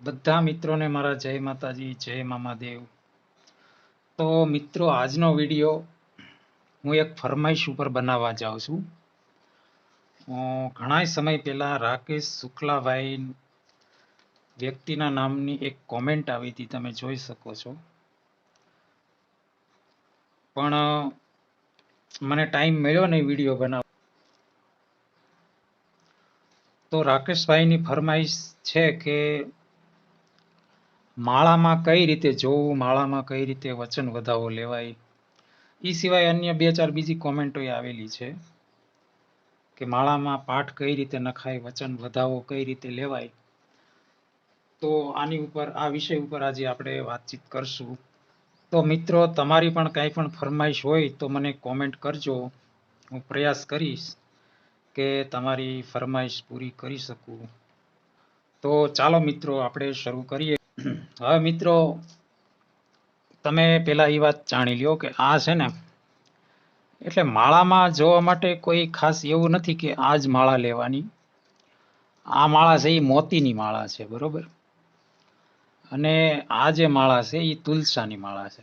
બધા મિત્રોને મારા જય માતાજી, જય મામાદેવ તો મિત્રો, આજનો વીડિયો હું એક ફરમાઈશ ઉપર બનાવવા જાઉં છું. ઘણા સમય પહેલા રાકેશ શુક્લાભાઈ વ્યક્તિના નામની એક કોમેન્ટ આવી હતી, તમે જોઈ શકો છો. પણ મને ટાઈમ મળ્યો નહીં વીડિયો બનાવ. તો રાકેશભાઈની ફરમાઈશ છે કે માળામાં કઈ રીતે જોવું, માળામાં કઈ રીતે વચન વધાવો લેવાય? એ સિવાય અન્ય બે ચાર બીજી કોમેન્ટો આવેલી છે કે માળામાં પાઠ કઈ રીતે નખાય, વચન વધાવો કઈ રીતે લેવાય? તો આની ઉપર, આ વિષય ઉપર આજે આપણે વાતચીત કરશું. તો મિત્રો, તમારી પણ કાંઈ પણ ફરમાઈશ હોય તો મને કોમેન્ટ કરજો. હું પ્રયાસ કરીશ કે તમારી ફરમાઈશ પૂરી કરી શકું. તો ચાલો મિત્રો, આપણે શરૂ કરીએ. હવે મિત્રો, તમે પેલા એ વાત જાણી લ્યો કે આ છે ને, એટલે માળામાં જોવા માટે કોઈ ખાસ એવું નથી કે આ જ માળા લેવાની. આ માળા છે એ મોતીની માળા છે, બરોબર? અને આ જે માળા છે એ તુલસાની માળા છે.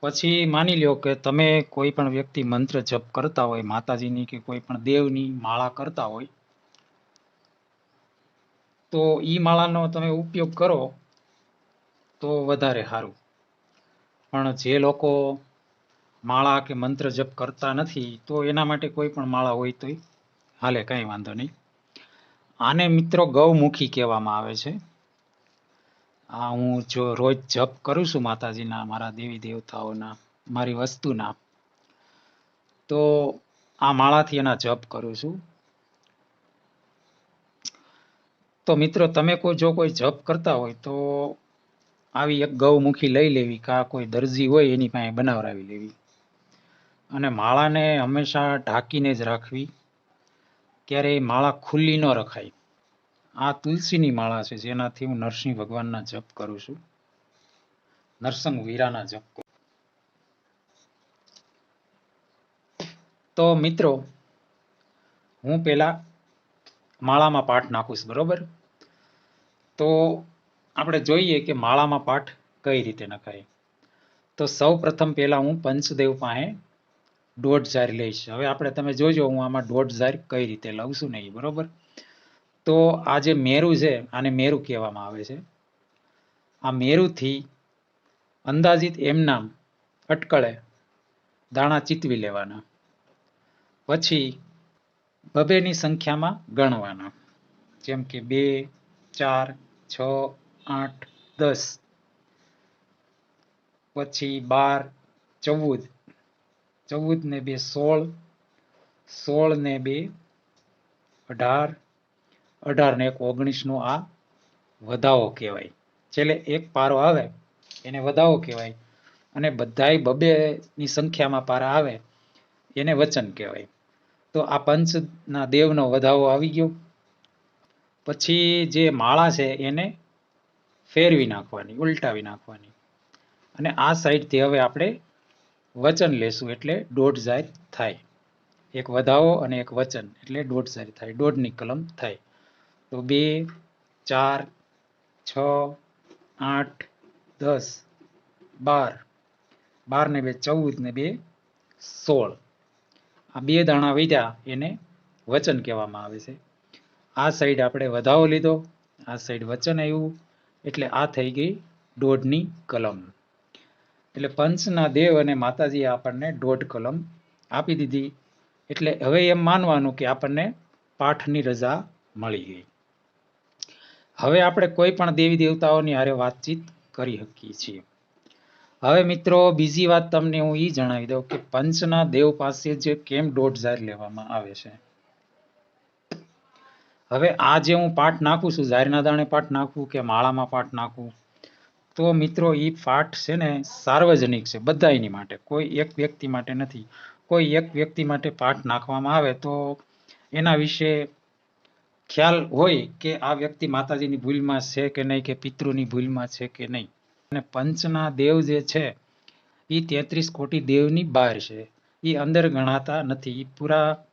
પછી માની લ્યો કે તમે કોઈ પણ વ્યક્તિ મંત્ર જપ કરતા હોય, માતાજીની કે કોઈ પણ દેવની માળા કરતા હોય તો ઈ માળાનો તમે ઉપયોગ કરો તો વધારે સારું. પણ જે લોકો માળા કે મંત્ર જપ કરતા નથી, તો એના માટે કોઈ પણ માળા હોય તોય હાલે, કાંઈ વાંધો નહીં. આને મિત્રો ગૌમુખી કહેવામાં આવે છે. આ હું જો રોજ જપ કરું છું માતાજીના, મારા દેવી દેવતાઓના, મારી વસ્તુના, તો આ માળાથી એના જપ કરું છું. તો મિત્રો, તમે કોઈ, જો કોઈ જપ કરતા હોય તો આવી એક ગૌમુખી લઈ લેવી કા કોઈ દરજી હોય એની પાસે બનાવરાવી લેવી. અને માળાને હંમેશા ઢાંકીને જ રાખવી. ક્યારેય માળા ખુલ્લી ન રખાય. આ તુલસીની માળા છે, જેનાથી હું નરસિંહ ભગવાનના જપ કરું છું. નરસંગ વીરાના જપ કરું તો મિત્રો, હું પેલા માળામાં પાઠ નાખીશ બરોબર? તો આપણે જોઈએ કે માળામાં પાઠ કઈ રીતે નખાય. તો સૌ પ્રથમ પહેલાં હું પંચદેવ પાસે દોઢ ઝાર લઈશ. હવે આપણે તમે જોજો, હું આમાં દોઢ ઝાર કઈ રીતે લઉં છું નહીં બરોબર? તો આ જે મેરુ છે, આને મેરુ કહેવામાં આવે છે. આ મેરુથી અંદાજિત એમનામ અટકળે દાણા ચીતવી લેવાના. પછી બબેની સંખ્યામાં ગણવાના. જેમ કે બે, ચાર, છ, આઠ, દસ. પછી બાર, ચૌદ. ચૌદ ને બે સોળ સોળ ને બે અઢાર. અઢાર ને એક ઓગણીસનો આ વધાવો કહેવાય. છેલ્લે એક પારો આવે, એને વધાવો કહેવાય. અને બધાય બબેની સંખ્યામાં પારા આવે, એને વચન કહેવાય. તો આ પંચના દેવનો વધાવો આવી ગયો. પછી જે માળા છે એને ફેરવી નાખવાની, ઉલટાવી નાખવાની. અને આ સાઈડથી હવે આપણે વચન લેશું એટલે દોઢ જાહેર થાય. એક વધાવો અને એક વચન એટલે દોઢ જાહેર થાય, દોઢની કલમ થાય. તો બે, ચાર, છ, આઠ, દસ, બાર. બાર ને બે ચૌદ ને બે, સોળ. આ બે દાણા વધ્યા એને વચન કહેવામાં આવે છે. આ સાઈડ આપણે વધાવો લીધો. આ સાઈડ વચન આવ્યું. એટલે આ થઈ ગઈ દોઢની કલમ. એટલે પંચના દેવ અને માતાજીએ આપણને દોઢ કલમ આપી દીધી. એટલે હવે એમ માનવાનું કે આપણને પાઠની રજા મળી ગઈ. હવે આપણે કોઈ પણ દેવી દેવતાઓની હારે વાતચીત કરી શકીએ છીએ. હવે મિત્રો, બીજી વાત તમને હું એ જણાવી દઉં કે પંચના દેવ પાસે જે કેમ દોઢ ઝાર લેવામાં આવે છે? હવે આ જે હું પાઠ નાખું છું ઝારના દાણે પાઠ નાખું કે માળામાં પાઠ નાખું, તો મિત્રો એ પાઠ છે ને સાર્વજનિક છે, બધાયની માટે, કોઈ એક વ્યક્તિ માટે નથી. કોઈ એક વ્યક્તિ માટે પાઠ નાખવામાં આવે તો એના વિશે ખ્યાલ હોય કે આ વ્યક્તિ માતાજીની ભૂલમાં છે કે નહીં, કે પિતૃની ભૂલમાં છે કે નહીં. અને પંચના દેવ જે છે એ તેત્રીસ કોટી દેવની બહાર છે. એ અંદર ગણાતા નથી. પૂરા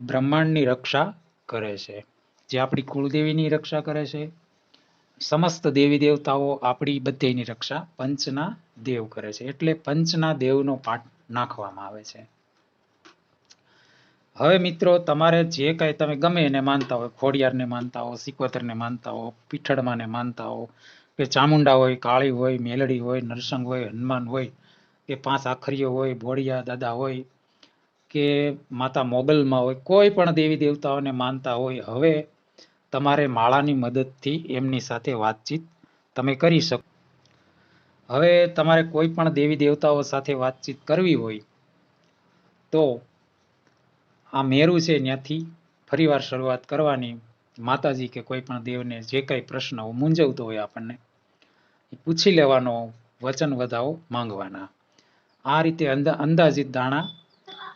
બ્રહ્માંડની રક્ષા કરે છે. જે આપણી કુળદેવીની રક્ષા કરે છે. સમસ્ત દેવી દેવતાઓ આપણી બધેયની રક્ષા પંચના દેવ કરે છે. એટલે પંચના દેવનો પાઠ નાખવામાં આવે છે. હવે મિત્રો, તમારે જે કાંઈ તમે ગમે એને માનતા હોય, ખોડિયારને માનતા હો, સિકોતરને માનતા હો, પીઠળમાને માનતા હો કે ચામુંડા હોય, કાળી હોય, મેલડી હોય, નરસંગ હોય, હનુમાન હોય, કે પાંચ આખરીઓ હોય બોડિયા દાદા હોય, કે માતા મોગલમાં હોય, કોઈ પણ દેવી દેવતાઓને માનતા હોય, હવે તમારે માળાની મદદથી એમની સાથે વાતચીત તમે કરી શકો. હવે તમારે કોઈ પણ દેવી દેવતાઓ સાથે વાતચીત કરવી હોય, તો આ મેરુ છે ત્યાંથી ફરીવાર શરૂઆત કરવાની. માતાજી કે કોઈ પણ દેવને જે કાંઈ પ્રશ્ન મૂંઝવતો હોય આપણને, એ પૂછી લેવાનો વચન વધાવો માંગવાના. આ રીતે અંદા, અંદાજિત દાણા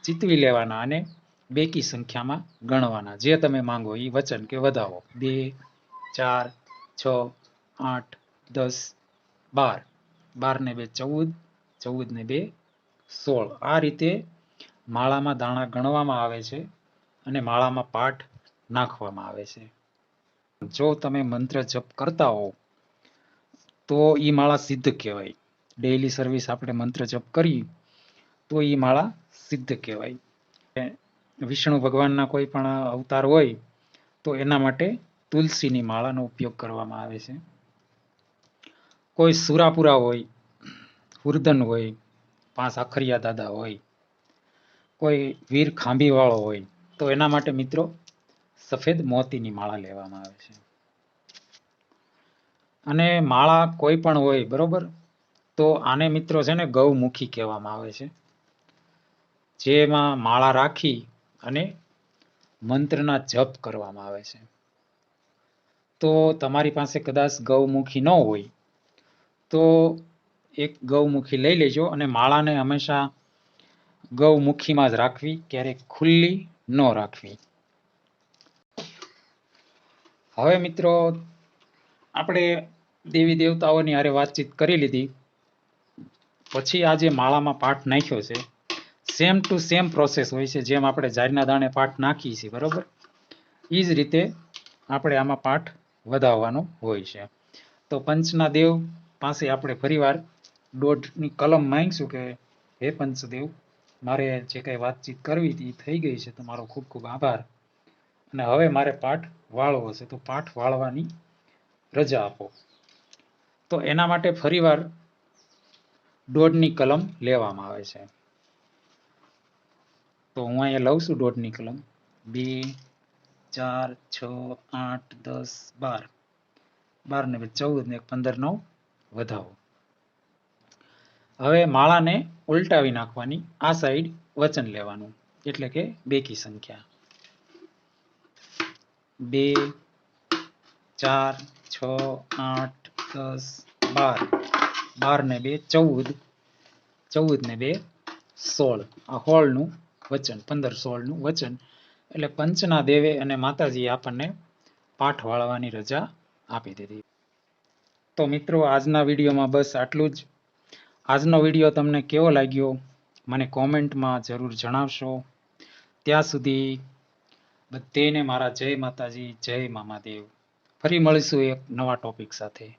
ચીતવી લેવાના અને બેકી સંખ્યામાં ગણવાના. જે તમે માંગો એ વચન કે વધાવો. બે, ચાર, છ, આઠ, દસ, બાર. બાર ને બે ચૌદ ચૌદ ને બે સોળ. આ રીતે માળામાં દાણા ગણવામાં આવે છે અને માળામાં પાઠ નાખવામાં આવે છે. જો તમે મંત્ર જપ કરતા હો તો એ માળા સિદ્ધ કહેવાય. ડેઇલી સર્વિસ આપણે મંત્ર જપ કરી તો એ માળા સિદ્ધ કહેવાય. વિષ્ણુ ભગવાનના કોઈ પણ અવતાર હોય, તો એના માટે તુલસીની માળાનો ઉપયોગ કરવામાં આવે છે. કોઈ સુરાપુરા હોય, હુરદન હોય, પાંચ આખરિયા દાદા હોય, કોઈ વીર ખાંભીવાળો હોય, તો એના માટે મિત્રો સફેદ મોતીની માળા લેવામાં આવે છે. અને માળા કોઈ પણ હોય, બરોબર? તો આને મિત્રો છે ને ગૌમુખી કહેવામાં આવે છે. જેમાં માળા રાખી અને મંત્રના જપ કરવામાં આવે છે. તો તમારી પાસે કદાચ ગૌમુખી ન હોય, તો એક ગૌમુખી લઈ લેજો અને માળાને હંમેશા ગૌમુખીમાં જ રાખવી, ક્યારેક ખુલ્લી ન રાખવી. હવે મિત્રો, આપણે દેવી દેવતાઓની હારે વાતચીત કરી લીધી. પછી આ જે માળામાં પાઠ નાખ્યો છે. સેમ ટુ સેમ પ્રોસેસ હોય છે, જેમ આપણે જારના દાણે પાઠ નાખીએ છીએ, બરાબર? એ જ રીતે આપણે આમાં પાઠ વધાવવાનો હોય છે. તો પંચના દેવ પાસે આપણે ફરીવાર દોઢની કલમ માંગીશું કે, હે પંચદેવ, મારે જે કંઈ વાતચીત કરવી હતી એ થઈ ગઈ છે, તમારો ખૂબ ખૂબ આભાર. અને હવે મારે પાઠ વાળવો છે. તો પાઠ વાળવાની રજા આપો. તો એના માટે ફરીવાર દોઢની કલમ લેવામાં આવે છે. તો હું અહીંયા લઉં છું દોઢની કલમ. બે, ચાર, છ, આઠ, દસ, બાર. બાર ને ચૌદ ને પંદર, નવ વધાવો. હવે માળાને ઉલટાવી નાખવાની. આ સાઈડ વચન લેવાનું. એટલે કે બેકી સંખ્યા. બે, ચાર, છ, આઠ, દસ, બાર. બાર ને બે, ચૌદ. ચૌદ ને બે, સોળ. આ હોળનું વચન, પંદર સોળનું વચન. એટલે પંચના દેવે અને માતાજીએ આપણને પાઠ વાળવાની રજા આપી દીધી. તો મિત્રો, આજના વિડીયોમાં બસ આટલું જ. આજનો વીડિયો તમને કેવો લાગ્યો? મને કોમેન્ટમાં જરૂર જણાવશો. ત્યાં સુધી બધેને મારા જય માતાજી જય મામાદેવ. ફરી મળીશું એક નવા ટોપિક સાથે.